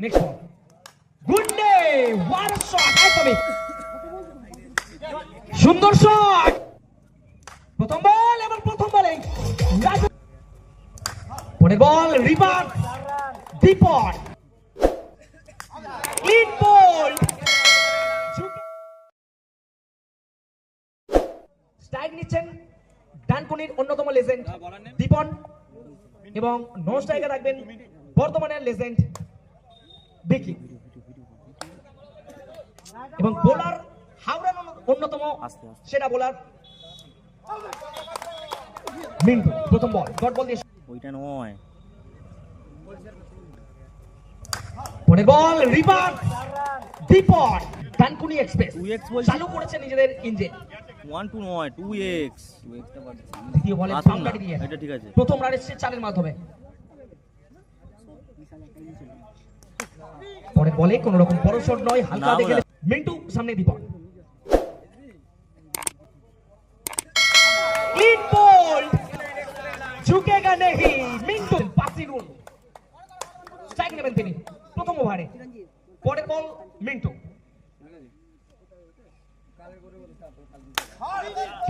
Next ball good day ওয়ার shot একদমই সুন্দর শট প্রথম বল এবার প্রথম বলে পরের বল রিভার দীপক ক্লিন বল স্ট্রাইক নিচ্ছেন ডানকুনির অন্যতম লেজেন্ড দীপন এবং নো স্ট্রাইকে রাখবেন বর্তমানের লেজেন্ড বিকি। এবং বোলার হাওড়ার অন্যতম। সেরা বোলার মিন্টু প্রথম বল ডট বল দিয়ে ওইটা নয়। পরের বল রিভার ডানকুনি এক্সপ্রেস। চালু করেছে নিজেদের ইঞ্জিন। ওয়ান টু নয় টু এক্স। দ্বিতীয় বলে আসুন বাউন্ডারি দিয়ে। এটা ঠিক আছে। প্রথম রান এসছে চারের মাধ্যমে। পরের বলে কোন রকম শট নয় হালকা দেখে মিন্টু সামনে দীপক ক্লিন বল ঝুঁকেগা নেহি মিন্টু পাসিরুল স্ট্রাইক নেবেন তিনি প্রথম ওভারে। পরের বল মিন্টু।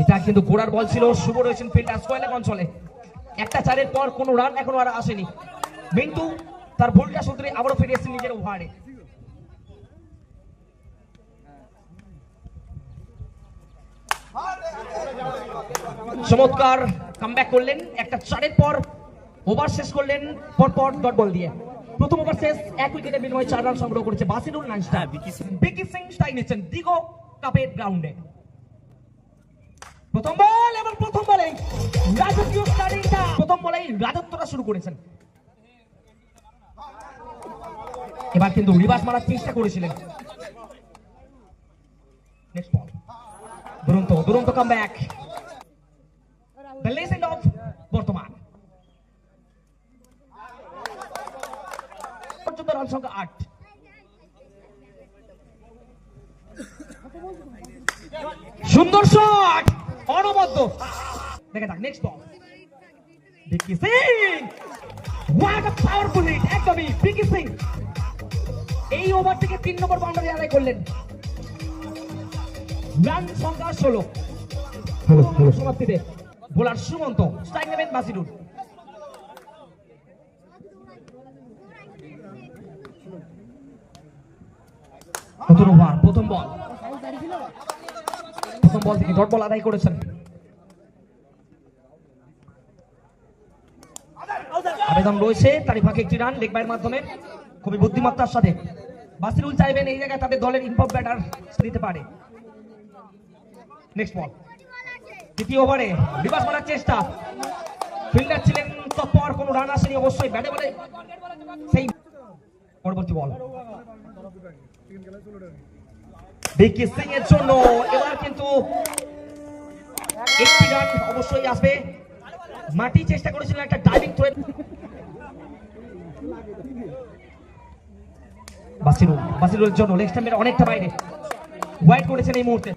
এটা কিন্তু গোড়ার বল ছিল শুভ রয়েছেন ফিল্ডার স্কোয়ালেক অঞ্চলে। একটা চারের পর কোনো রান এখনও আর আসেনি। মিন্টু তার ভুলটা শুধরে আবারও ফিরে এসেছেন নিজের ওভারে। চমৎকার কামব্যাক করলেন। একটা চারের পর ওভার শেষ করলেন পর পর ডট বল দিয়ে। প্রথম ওভার শেষ এক উইকেটের বিনিময়ে চার রান সংগ্রহ করেছে বাসিরুল নাইনস্টার। হ্যাঁ, বিকি সিং। বিকি সিং স্ট্রাইক নিচ্ছেন দিগো কাপের গ্রাউন্ডে প্রথম বল এবং প্রথম বলে রাজকীয় স্টার্টিংটা প্রথম বলেই রাজত্বটা শুরু করেছেন। এবার কিন্তু রিভার্স মারার চেষ্টা করেছিলেন। দুরন্ত দুরন্ত কাম ব্যাক বর্তমান। সুন্দর শট অনবদ্য। দেখে থাক next ball Vicky Singh a powerful hit একদমই বিকি সিং এই ওভার থেকে তিন নম্বর বাউন্ডারি আদায় করলেন। রান সংখ্যা ষোলো। সমাপ্তিতে। বোলার সুমন্ত স্ট্রাইক নেবেন বাসিরুল নতুন ওভার প্রথম বল। প্রথম বল থেকে ডট বল আদায় করেছেন। আবেদন রয়েছে তারিফাকে একটি রান লেগ বাইয়ের মাধ্যমে। খুবই বুদ্ধিমত্তার সাথে। বাসিরুল চাইবেন এই জায়গায় তাদের দলের ইনফর্ম ব্যাটার দিতে পারে। নেক্সট বল দ্বিতীয় ওভারে রিভার্স মারার চেষ্টা। ফিল্ডার ছিলেন তৎপর কোনো রান আসেনি অবশ্যই। ব্যাটে বলে সেই পরবর্তী বল ভিকি সিং এর জন্য এবার কিন্তু একটি রান অবশ্যই আসবে। মাটি চেষ্টা করেছিলেন একটা ডাইভিং থ্রো বাসিরুল, বাসিরুলের জন্য লেগ স্ট্যাম্পের অনেকটা বাইরে। ওয়াইড করেছেন এই মুহূর্তে।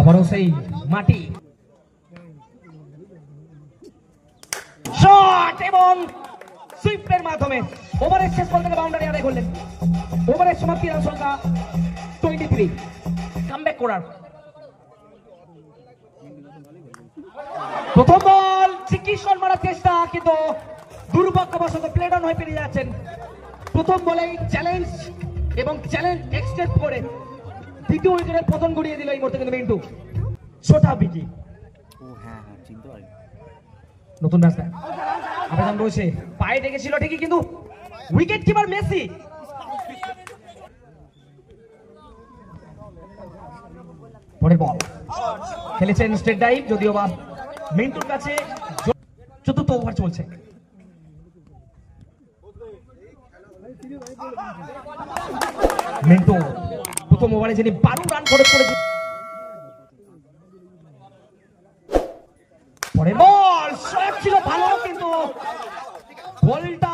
আবারও সেই মাটি। শট এবং সুইপের মাধ্যমে ওভারের শেষ থেকে বাউন্ডারি আদায় করলেন। ওভারের সমাপ্তি রান সংখ্যা টোয়েন্টি থ্রি কামব্যাক করার। প্রথম চিকিৎসন মারার চেষ্টা কিন্তু দুর্ভাগ্যবশত প্লে ডাউন হয়ে পেরিয়ে যাচ্ছেন। প্রথম বলেই চ্যালেঞ্জ এবং চ্যালেঞ্জ এক্সটেন্ড করে দ্বিতীয় উইকেটের পতন গড়িয়ে দিল এই মুহূর্তে কিন্তু মিন্টু। ছোটা বিকি। ও হ্যাঁ হ্যাঁ চিনতে পারি নতুন ব্যাটসম্যান আবেদন রয়েছে। পায়ে ডেকেছিল ঠিকই কিন্তু উইকেট কিপার মেসি। পরের বল খেলেছেন স্টেট ডাইভ যদিও বা মিন্টুর কাছে চতুর্থ ওভার চলছে। মিন্টু, প্রথম ওভারে যিনি বারো রান খরচ করেছে বল, শট ছিল ভালো, কিন্তু বলটা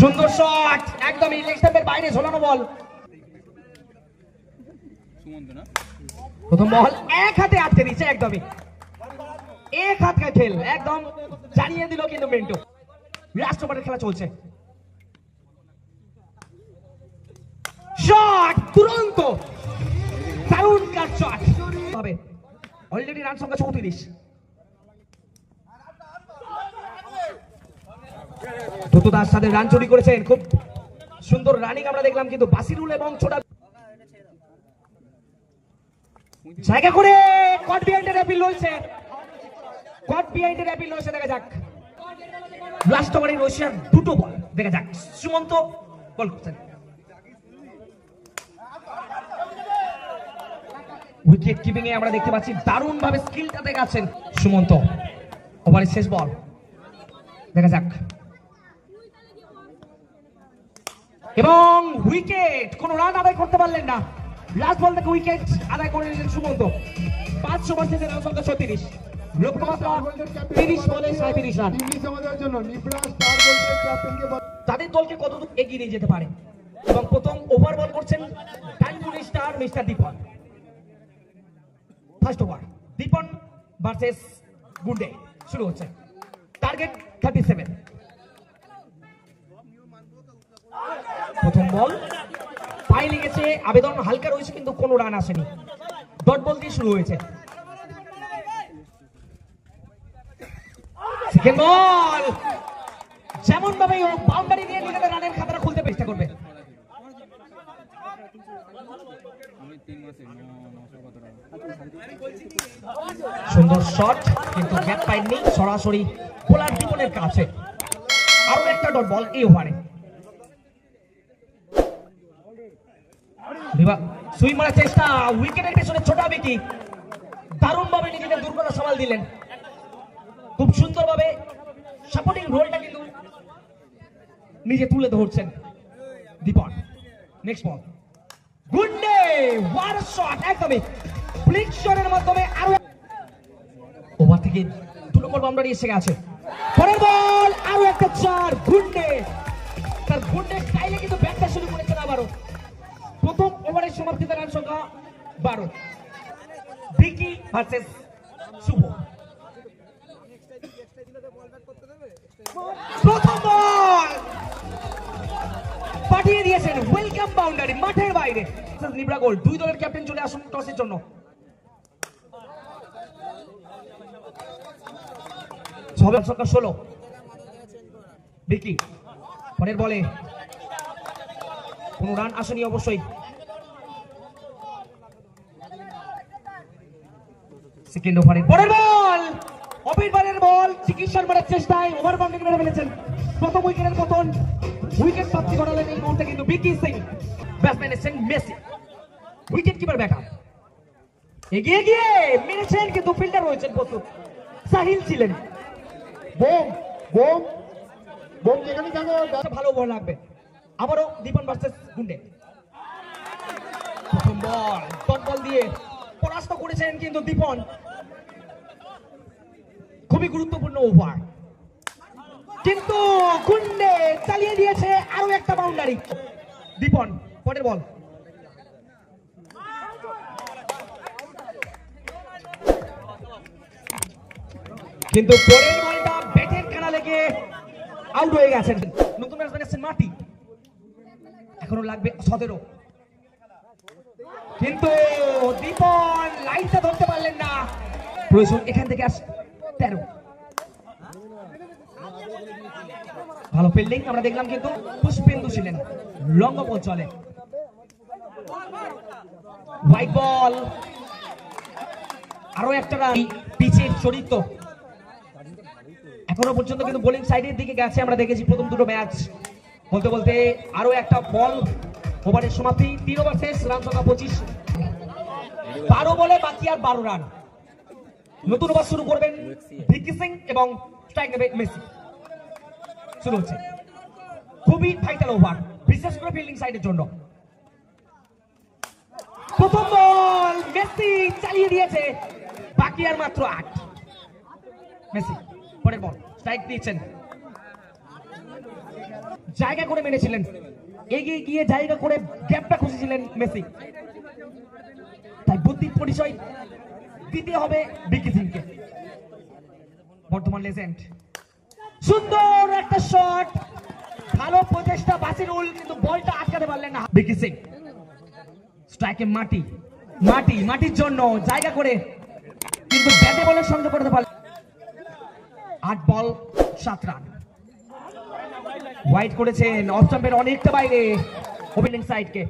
সুন্দর শট, একদমই লেগ স্ট্যাম্পের বাইরে ঝোলানো বল। প্রথম বল। এক হাতে আটকে দিচ্ছে একদমই। এক হাত খেল একদম জানিয়ে দিল কিন্তু মিন্টু। লাস্ট খেলা চলছে। শট তুরন্ত। হবে অলরেডি রান সংখ্যা চৌত্রিশ। দুটো দাস তাদের রান চুরি করেছেন। খুব সুন্দর রানিং আমরা দেখলাম, কিন্তু বাসিরুল এবং ছোটা জায়গা করে কট বিহাইন্ডের অ্যাপিল রয়েছে। কট বিহাইন্ডের অ্যাপিল রয়েছে, দেখা যাক। লাস্ট ওভারে রশিয়ার দুটো বল দেখা যাক। সুমন্ত বল করছেন। উইকেট কিপিং এ আমরা দেখতে পাচ্ছি দারুণ ভাবে স্কিলটা দেখাচ্ছেন সুমন্ত ওভারের শেষ বল দেখা যাক। এবং উইকেট কোন রান আদায় করতে পারলেন না। লাস্ট বল থেকে উইকেট আদায় করে নিলেন সুমন্ত। পাঁচশো পার্সেন্টের রান। সংখ্যা ছত্রিশ এগিয়ে নিয়ে ওভার ওভার শুরু হচ্ছে। টার্গেট থার্টি সেভেন প্রথম বল পায়ে লেগেছে, আবেদন হালকা রয়েছে, কিন্তু কোনো রান আসেনি। ডট বল দিয়ে শুরু হয়েছে। যেমন ভাবে ও বাউন্ডারি দিয়ে নিজেদের রানের খাতাটা খুলতে চেষ্টা করবে। সুন্দর শট কিন্তু গ্যাপ পাইনি সরাসরি বোলার জীবনের কাছে। আরও একটা ডট বল এই ওভারে। নিজে তুলে ধরছেন দীপন নেক্সট বল একদমই। মাধ্যমে আরও ওভার থেকে দু নম্বর বাউন্ডারি এসে গেছে। পরের বল আরও একটা চার গুন্ডে তার গুন্ডে স্টাইলে কিন্তু ওভারের সমাপ্তিতে রান সংখ্যা বারো ভিকি ভার্সেস শুভ। প্রথম বল! পাঠিয়ে দিয়েছেন ওয়েলকাম বাউন্ডারি মাঠের বাইরে। নিবরা গোল। দুই দলের ক্যাপ্টেন চলে আসুন টসের জন্য। ছবে সংখ্যা ষোলো। ভিকি, পরের বলে কোন রান আসেনি অবশ্যই। সেকেন্ড ওভারে। পরের বল! অপির বারের বল! চিকিৎসার মারার চেষ্টায় ওভার বাউন্ডারি মেরে ফেলেছেন। প্রথম উইকেটের পতন উইকেট প্রাপ্তি ঘটালেন এই মুহূর্তে কিন্তু বিকি সিং। ব্যাটসম্যান এসেছেন মেসি। উইকেট কিপার ব্যাকআপ এগিয়ে গিয়ে মেরেছেন কিন্তু ফিল্ডার রয়েছেন প্রস্তুত। সাহিল ছিলেন। বোম বোম বোম যেখানে থাকো ভালো বল লাগবে। আবারও দীপন ভার্সেস গুন্ডে। প্রথম বল ডট বল দিয়ে পরাস্ত করেছেন কিন্তু দীপন। খুবই গুরুত্বপূর্ণ ওভার কিন্তু গুন্ডে চালিয়ে দিয়েছে আরও একটা বাউন্ডারি দীপন, পরের বল। কিন্তু পরের বলটা ব্যাটের কানা লেগে আউট হয়ে গেছেন নতুন ব্যাটসম্যান এসেছেন মাটি। এখনও লাগবে সতেরো। কিন্তু দীপন লাইটটা ধরতে পারলেন না। প্রয়োজন এখান থেকে আস। তেরো। ভালো ফিল্ডিং আমরা দেখলাম কিন্তু পুষ্পেন্দু ছিলেন লঙ্গ বল চলে। হোয়াইট বল আরও একটা রান পিচের চরিত্র। এখনও পর্যন্ত কিন্তু বোলিং সাইডের দিকে গেছে, আমরা দেখেছি প্রথম দুটো ম্যাচ বলতে বলতে আরও একটা বল ওভারের সমাপ্তি, তিন ওভার শেষ, রান সংখ্যা পঁচিশ। বারো বলে বাকি আর বারো রান নতুন ওভার শুরু করবেন ভিকি সিং এবং মেসি। শুরু হচ্ছে। খুবই ভাইটাল ওভার বিশেষ করে ফিল্ডিং সাইডের জন্য। প্রথম বল মেসি চালিয়ে দিয়েছে, বাকি আর মাত্র আট। মেসি, পরের বল স্ট্রাইক দিয়েছেন জায়গা করে মেরেছিলেন। এগিয়ে গিয়ে জায়গা করে গ্যাপটা খুঁজেছিলেন মেসি। তাই বুদ্ধির পরিচয় দিতে হবে বিকি সিংকে। বর্তমান লেজেন্ড সুন্দর একটা শট ভালো প্রচেষ্টা বাসিরুল কিন্তু বলটা আটকাতে পারলেন না বিকি সিং। স্ট্রাইকে মাটি মাটি, মাটির জন্য জায়গা করে কিন্তু ব্যাটে বলের সংযোগ করতে পারলেন আট বল, সাত রান। হোয়াইট করেছেন অফ স্টাম্পের অনেকটা বাইরে ওপেনিং সাইডকে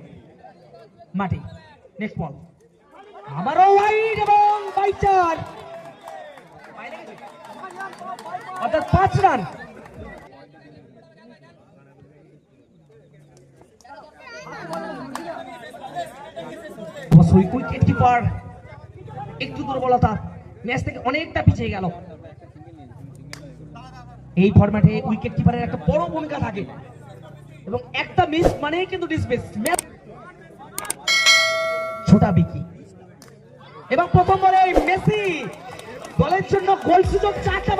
মাটি নেক্সট বল আবারও হোয়াইট এবং বাই চার অর্থাৎ পাঁচ রান। একটু দুর্বলতা। ম্যাচ থেকে অনেকটা পিছিয়ে গেল। এই ফরম্যাটে উইকেট কিপারের একটা বড় ভূমিকা থাকে। এবং একটা মিস মানেই কিন্তু ছোটা বিকি। এবং প্রথমবারে মেসি। দলের জন্য গোল সুযোগ চারটা